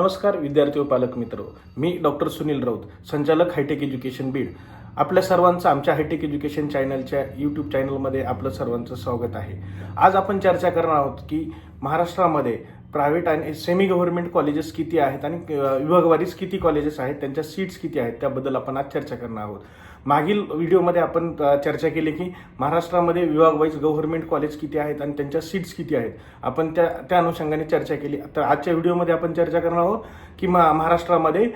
नमस्कार विद्यार्थी व पालक मित्र. मी डॉक्टर सुनील राऊत संचालक हायटेक एज्युकेशन बीड. आपल्या सर्वांचं आमच्या हायटेक एज्युकेशन चॅनलच्या यूट्यूब चॅनलमध्ये आपलं सर्वांचं स्वागत आहे. आज आपण चर्चा करणार आहोत की महाराष्ट्रामध्ये प्रायव्हेट आणि सेमी गव्हर्नमेंट कॉलेजेस किती आहेत आणि विभागवारीच विभागवारीज किती कॉलेजेस आहेत त्यांच्या सीट्स किती आहेत त्याबद्दल आपण आज चर्चा करणार आहोत. मागील व्हिडिओमध्ये आपण चर्चा केली की महाराष्ट्रामध्ये विभागवाईज गव्हर्नमेंट कॉलेज किती आहेत आणि त्यांच्या सीट्स किती आहेत. आपण त्या त्या अनुषंगाने चर्चा केली. तर आजच्या व्हिडिओमध्ये आपण चर्चा करणार आहोत की महाराष्ट्रामध्ये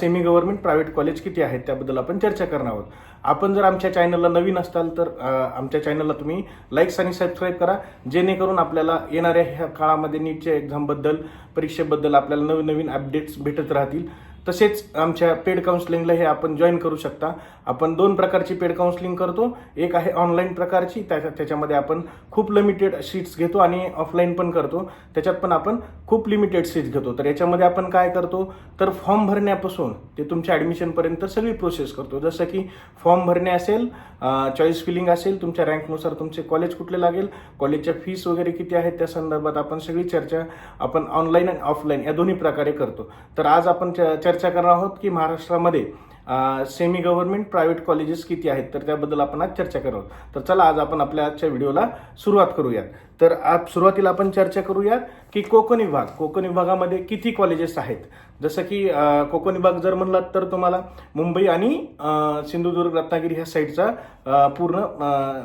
सेमी गव्हर्नमेंट प्रायव्हेट कॉलेज किती आहेत त्याबद्दल आपण चर्चा करणार आहोत. आपण जर आमच्या चॅनलला नवीन असताल तर आमच्या चॅनलला तुम्ही लाईक्स आणि सबस्क्राईब करा. जेणेकरून आपल्याला येणाऱ्या ह्या काळामध्ये नीटच्या एक्झामबद्दल परीक्षेबद्दल आपल्याला नवीन नवीन अपडेट्स भेटत राहतील. तसेच आमच्या पेड काउन्सिलिंगला हे आपण जॉईन करू शकता. आपण दोन प्रकारची पेड काउन्सिलिंग करतो. एक आहे ऑनलाईन प्रकारची त्याच्या त्याच्यामध्ये आपण खूप लिमिटेड सीट्स घेतो आणि ऑफलाईन पण करतो. त्याच्यात पण आपण खूप लिमिटेड सीट्स घेतो. तर याच्यामध्ये आपण काय करतो? तर फॉर्म भरण्यापासून ते तुमच्या ॲडमिशनपर्यंत सगळी प्रोसेस करतो. जसं की फॉर्म भरणे असेल चॉईस फिलिंग असेल तुमच्या रँकनुसार तुमचे कॉलेज कुठले लागेल कॉलेजच्या फीस वगैरे किती आहेत त्या संदर्भात आपण सगळी चर्चा आपण ऑनलाईन आणि ऑफलाईन या दोन्ही प्रकारे करतो. तर आज आपण चर्चा चर्चा करणार आहोत की महाराष्ट्रामध्ये सेमी गव्हर्नमेंट प्रायव्हेट कॉलेजेस किती आहेत तर त्याबद्दल आपण आज चर्चा करणार आहोत. तर चला आज आपण आपल्या आजच्या व्हिडिओला सुरुवात करूयात. तर आप सुरुवातीला आपण चर्चा करूया की कोकण विभाग कोकण विभागामध्ये किती कॉलेजेस आहेत? जसं की कोकण विभाग जर म्हणलात तर तुम्हाला मुंबई आणि सिंधुदुर्ग रत्नागिरी ह्या साईडचा पूर्ण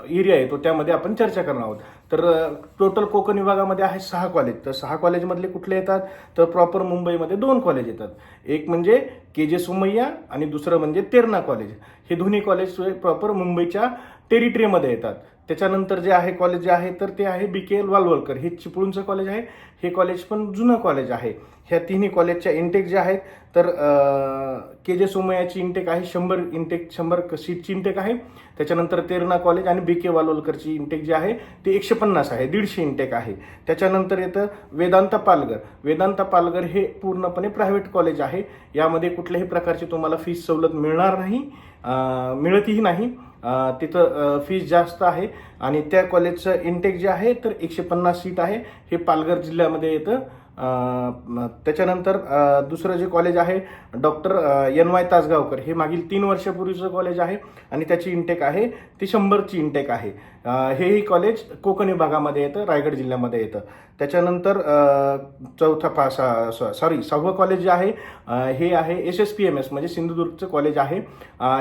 एरिया आहे तो त्यामध्ये आपण चर्चा करणार आहोत. तर टोटल कोकण विभागामध्ये आहे सहा कॉलेज तर सहा कॉलेजमधले कुठले येतात? तर प्रॉपर मुंबईमध्ये दोन कॉलेज येतात. एक म्हणजे के जे सुमय्या आणि दुसरं म्हणजे तेरणा कॉलेज हे दोन्ही कॉलेज प्रॉपर मुंबईच्या टेरिटरीमध्ये येतात. त्याच्यानंतर जे आहे कॉलेज जे आहे तर ते आहे बी के एल वालवलकर. हे चिपळूणचं कॉलेज आहे हे कॉलेज पण जुनं कॉलेज आहे. ह्या तिन्ही कॉलेजच्या इंटेक जे आहेत तर के जे सोमयाची इंटेक आहे शंभर इंटेक शंभर सीटची इंटेक आहे. त्याच्यानंतर तेरणा कॉलेज आणि बी के वालोलकरची इंटेक जी आहे ती एकशे पन्नास आहे दीडशे इंटेक आहे. त्याच्यानंतर येतं वेदांत पालघर. वेदांत पालघर हे पूर्णपणे प्रायव्हेट कॉलेज आहे. यामध्ये कुठल्याही प्रकारची तुम्हाला फीस सवलत मिळणार नाही मिळतही नाही. तिथं फीस जास्त आहे आणि त्या कॉलेजचं इंटेक जे आहे तर एकशे पन्नास सीट आहे. हे पालघर जिल्ह्यामध्ये येतं. त्याच्यानंतर दुसरं जे कॉलेज आहे डॉक्टर एन वाय तासगावकर हे मागील तीन वर्षापूर्वीचं कॉलेज आहे आणि त्याची इंटेक आहे ती शंभरची इंटेक आहे. हेही कॉलेज कोकण विभागामध्ये येतं रायगड जिल्ह्यामध्ये येतं. त्याच्यानंतर चौथा पा सॉरी सहावं कॉलेज जे आहे हे आहे S S P M S म्हणजे सिंधुदुर्गचं कॉलेज आहे.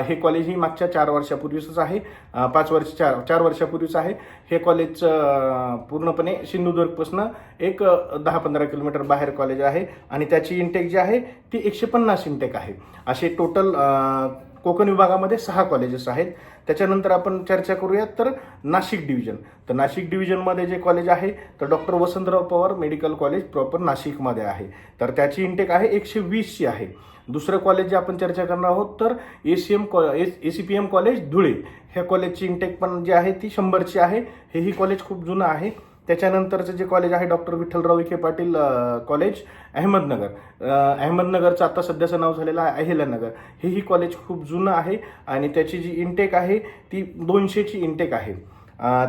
हे कॉलेज ही मागच्या चार वर्षापूर्वीचंच आहे. पाच वर्ष चार चार वर्षापूर्वीच आहे. हे कॉलेजचं पूर्णपणे सिंधुदुर्गपासून एक दहा पंधरा किलोमीटर बाहेर कॉलेज आहे आणि त्याची इंटेक जी आहे ती एकशे पन्नास इंटेक आहे. असे टोटल कोकण विभागामध्ये सहा कॉलेजेस आहेत. त्याच्यानंतर आपण चर्चा करूयात तर नाशिक डिव्हिजन तर नाशिक डिव्हिजनमध्ये जे कॉलेज आहे तर doctor Vasantrao Pawar medical college proper नाशिकमध्ये आहे. तर त्याची इंटेक आहे एकशे वीसची आहे. दुसरं कॉलेज जे आपण चर्चा करणार आहोत तर ए सी एम कॉ A C P M college Dhule. ह्या कॉलेजची इंटेक पण जी आहे ती शंभरची आहे. हेही कॉलेज खूप जुनं आहे. त्याच्यानंतरचं जे कॉलेज आहे डॉक्टर विठ्ठलराव विखे पाटील कॉलेज अहमदनगर. अहमदनगरचं आता सध्याचं नाव झालेलं आहे अहिल्यानगर. हेही कॉलेज खूप जुनं आहे आणि त्याची जी इंटेक आहे ती दोनशेची इंटेक आहे.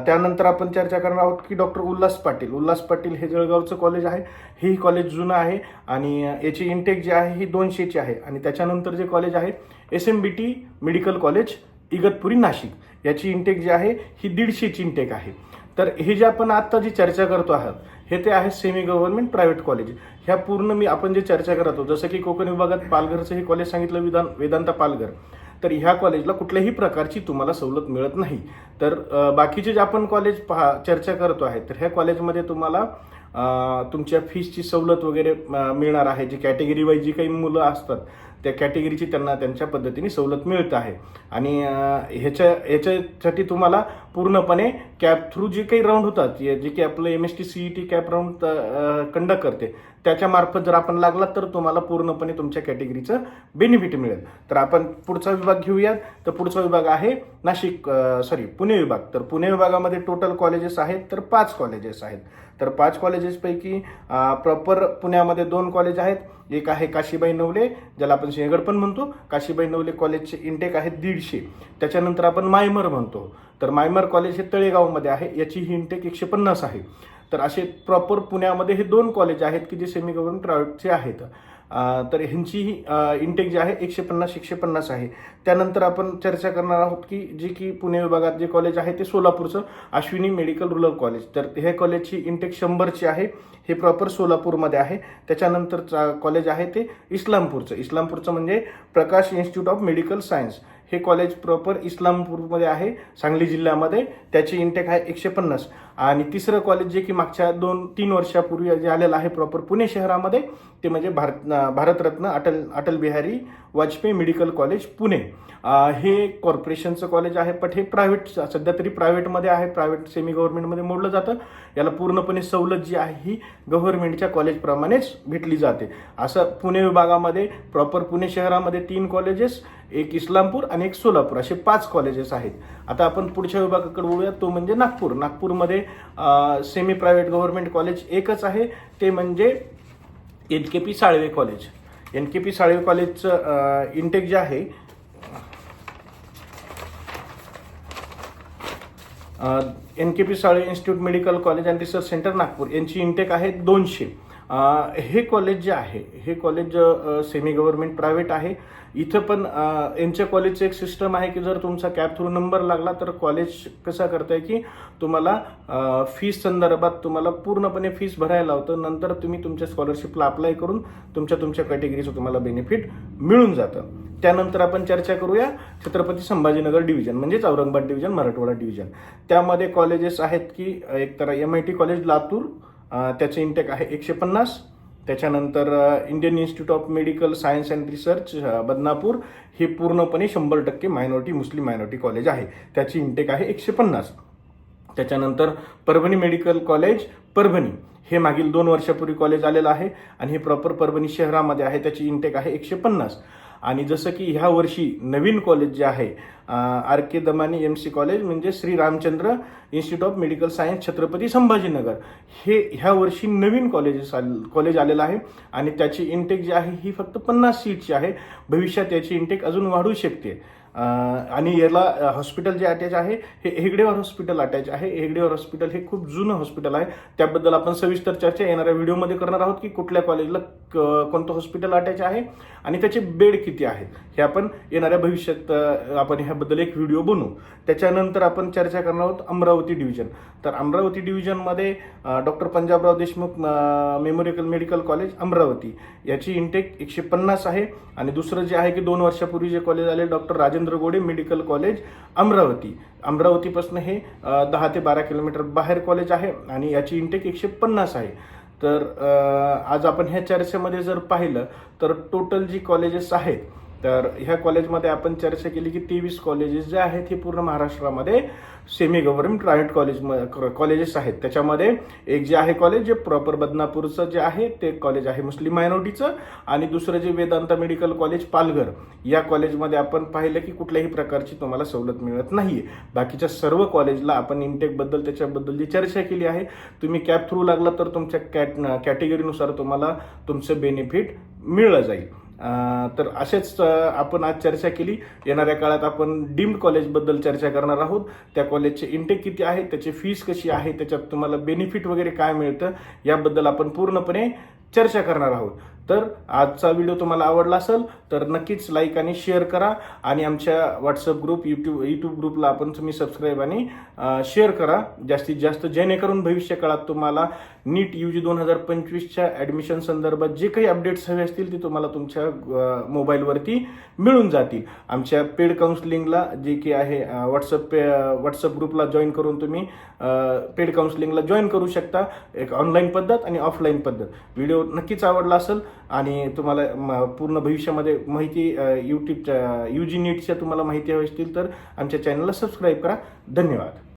त्यानंतर आपण चर्चा करणार आहोत की डॉक्टर उल्हास पाटील. उल्हास पाटील हे जळगावचं कॉलेज आहे. हेही कॉलेज जुनं आहे आणि याची इंटेक जी आहे ही दोनशेची आहे. आणि त्याच्यानंतर जे कॉलेज आहे S M B T medical college Igatpuri Nashik. याची इंटेक जी आहे ही दीडशेची इंटेक आहे. तर हे जे आपण आत्ता जी चर्चा करतो आहात हे ते आहे सेमी गव्हर्नमेंट प्रायव्हेट कॉलेज ह्या पूर्ण मी आपण जे चर्चा करत होतो जसं की कोकण विभागात पालघरचं हे कॉलेज सांगितलं विधान वेदांत पालघर. तर ह्या कॉलेजला कुठल्याही प्रकारची तुम्हाला सवलत मिळत नाही. तर बाकीचे जे आपण कॉलेज पहा चर्चा करतो आहे तर ह्या कॉलेजमध्ये तुम्हाला तुमच्या फीसची सवलत वगैरे मिळणार आहे. जी कॅटेगरी वाईज जी काही मुलं असतात त्या कॅटेगरीची त्यांना त्यांच्या पद्धतीने सवलत मिळत आहे. आणि ह्याच्या ह्याच्यासाठी तुम्हाला पूर्णपणे कॅप थ्रू जे काही राऊंड होतात जे काही आपलं M S T C E T CAP round conduct करते त्याच्या मार्फत जर आपण लागलात तर तुम्हाला पूर्णपणे तुमच्या कॅटेगरीचं बेनिफिट मिळेल. तर आपण पुढचा विभाग घेऊयात. तर पुढचा विभाग आहे नाशिक सॉरी पुणे विभाग. तर पुणे विभागामध्ये टोटल कॉलेजेस आहेत तर पाच कॉलेजेस आहेत. तर पाच कॉलेजेसपैकी प्रॉपर पुण्यामध्ये दोन कॉलेज आहेत. एक आहे काशीबाई नवले ज्याला आपण सिंहगड पण म्हणतो. काशीबाई नवले कॉलेजचे इंटेक आहेत दीडशे. त्याच्यानंतर आपण मायमर म्हणतो. तर मायमर कॉलेज हे तळेगावमध्ये आहे याची ही इंटेक एकशे पन्नास आहे. तर असे प्रॉपर पुण्यामध्ये हे दोन कॉलेज आहेत की जे सेमी गव्हर्नमेंट प्रायव्हेटचे आहेत. तर ह्यांचीही इंटेक जी आहे एकशे पन्नास एकशे पन्नास आहे. त्यानंतर आपण चर्चा करणार आहोत की जे की पुणे विभागात जे कॉलेज आहे ते सोलापूरचं अश्विनी मेडिकल रुरल कॉलेज तर हे कॉलेजची इंटेक शंभरची आहे. हे प्रॉपर सोलापूरमध्ये आहे. त्याच्यानंतर कॉलेज आहे ते इस्लामपूरचं. इस्लामपूरचं म्हणजे Prakash institute of medical science हे कॉलेज प्रॉपर इस्लामपूरमध्ये आहे सांगली जिल्ह्यामध्ये. त्याची इंटेक आहे एकशे पन्नास. आणि तिसरं कॉलेज जे की मागच्या दोन तीन वर्षापूर्वी जे आलेलं आहे प्रॉपर पुणे शहरामध्ये ते म्हणजे भारत भारतरत्न अटल अटल बिहारी वाजपेयी मेडिकल कॉलेज पुणे. हे कॉर्पोरेशनचं कॉलेज आहे पण हे प्रायव्हेट सध्या तरी प्रायव्हेटमध्ये आहे प्रायव्हेट सेमी गव्हर्नमेंटमध्ये मोडलं जातं. याला पूर्णपणे सवलत जी आहे ही गव्हर्नमेंटच्या कॉलेजप्रमाणेच भेटली जाते. असं पुणे विभागामध्ये प्रॉपर पुणे शहरामध्ये तीन कॉलेजेस एक इस्लामपूर आणि एक सोलापूर असे पाच कॉलेजेस आहेत. आता आपण पुढच्या विभागाकडे वळूया तो म्हणजे नागपूर. नागपूरमध्ये सेमी प्रायव्हेट गव्हर्नमेंट कॉलेज एकच आहे. ते म्हणजे N K P Salve college N K P Salve कॉलेजचं इंटेक जे आहे N K P Salve institute medical college and research centre Nagpur. यांची इंटेक आहे दोनशे. हे कॉलेज जे आहे हे कॉलेज सेमी गव्हर्नमेंट प्रायव्हेट आहे. इथं पण यांच्या कॉलेजचं एक सिस्टम आहे की जर तुमचा कॅब थ्रू नंबर लागला तर कॉलेज कसं करताय की तुम्हाला फीस संदर्भात तुम्हाला पूर्णपणे फीस भरायला होतं नंतर तुम्ही तुमच्या स्कॉलरशिपला अप्लाय करून तुमच्या तुमच्या कॅटेगरीचं तुम्हाला बेनिफिट मिळून जातं. त्यानंतर आपण चर्चा करूया छत्रपती संभाजीनगर डिव्हिजन म्हणजेच औरंगाबाद डिव्हिजन मराठवाडा डिव्हिजन त्यामध्ये कॉलेजेस आहेत की एक तर M I T college Latur त्याचं इंटेक आहे एकशे पन्नास. त्याच्यानंतर Indian institute of medical science and research Badnapur. हे पूर्णपणे शंभर टक्के मायनॉरिटी मुस्लिम मायनॉरिटी कॉलेज आहे. त्याची इंटेक आहे एकशे पन्नास. त्याच्यानंतर परभणी मेडिकल कॉलेज परभणी हे मागील दोन वर्षापूर्वी कॉलेज आलेलं आहे. आणि हे प्रॉपर परभणी शहरामध्ये आहे. त्याची इंटेक आहे एकशे पन्नास. आणि जसं की ह्या वर्षी नवीन कॉलेज जे आहे R K Damani M C college म्हणजे Shri Ramchandra institute of medical science Chhatrapati Sambhajinagar. हे ह्या वर्षी नवीन कॉलेजेस कॉलेज आलेलं आहे आणि त्याची इंटेक जी आहे ही फक्त पन्नास सीटची आहे. भविष्यात याची इंटेक अजून वाढू शकते. आणि याला हॉस्पिटल जे अटॅच आहे हे हेगडेवर हॉस्पिटल अटॅच आहे. हेगडेवर हॉस्पिटल हे खूप जुनं हॉस्पिटल आहे. त्याबद्दल आपण सविस्तर चर्चा येणाऱ्या व्हिडिओमध्ये करणार आहोत की कुठल्या कॉलेजला कोणतं हॉस्पिटल अटॅच आहे आणि त्याचे बेड किती आहेत. हे आपण येणाऱ्या भविष्यात आपण ह्याबद्दल एक व्हिडिओ बनवू. त्याच्यानंतर आपण चर्चा करणार आहोत अमरावती डिव्हिजन तर Amravati डिव्हिजनमध्ये doctor Panjabrao Deshmukh memorial medical college Amravati. याची इंटेक एकशे पन्नास आहे. आणि दुसरं जे आहे की दोन वर्षापूर्वी जे कॉलेज आले doctor Rajendra Gode medical college Amravati. अमरावतीपासून हे दहा ते बारा किलोमीटर बाहेर कॉलेज आहे आणि याची इंटेक एकशे पन्नास आहे. तर आज आपण ह्या चर्चेमध्ये जर पाहिलं तर टोटल जी कॉलेजेस आहेत तर ह्या कॉलेजमध्ये आपण चर्चा केली की तेवीस कॉलेजेस जे आहेत हे पूर्ण महाराष्ट्रामध्ये semi government private college colleges आहेत. त्याच्यामध्ये एक जे आहे कॉलेज जे प्रॉपर बदनापूरचं जे आहे ते कॉलेज आहे मुस्लिम मायनॉरिटीचं आणि दुसरं जे वेदांता मेडिकल कॉलेज पालघर या कॉलेजमध्ये आपण पाहिलं की कुठल्याही प्रकारची तुम्हाला सवलत मिळत नाही बाकीच्या सर्व कॉलेजला आपण इंटेकबद्दल त्याच्याबद्दलची चर्चा केली आहे तुम्ही कॅब थ्रू लागला तर तुमच्या कॅट कॅटेगरीनुसार तुम्हाला तुमचं बेनिफिट मिळलं जाईल. तर असेच आपण आज चर्चा केली. येणाऱ्या काळात आपण डीम्ड कॉलेजबद्दल चर्चा करणार आहोत. त्या कॉलेजचे इंटेक किती आहे त्याची फीस कशी आहे त्याच्यात तुम्हाला बेनिफिट वगैरे काय मिळतं याबद्दल आपण पूर्णपणे चर्चा करणार आहोत. तर आजचा व्हिडिओ तुम्हाला आवडला असेल तर नक्कीच लाईक आणि शेअर करा. आणि आमच्या व्हॉट्सअप ग्रुप यूट्यूब यूट्यूब ग्रुपला आपण तुम्ही सबस्क्राईब आणि शेअर करा. जास्तीत जास्त जेणेकरून भविष्य काळात तुम्हाला नीट यू जी दोन हजार पंचवीसच्या ॲडमिशन संदर्भात जे काही अपडेट्स हवे असतील ते तुम्हाला तुमच्या मोबाईलवरती मिळून जातील. आमच्या पेड काउन्सलिंगला जे की आहे व्हॉट्सअप पे व्हॉट्सअप ग्रुपला जॉईन करून तुम्ही पेड काउन्सिलिंगला जॉईन करू शकता. एक ऑनलाईन पद्धत आणि ऑफलाईन पद्धत. व्हिडिओ नक्कीच आवडला असेल आणि तुम्हाला पूर्ण भविष्यामध्ये माहिती यूट्यूबच्या यू जी नीटच्या तुम्हाला माहिती हवी असतील तर आमच्या चॅनलला सबस्क्राईब करा. धन्यवाद.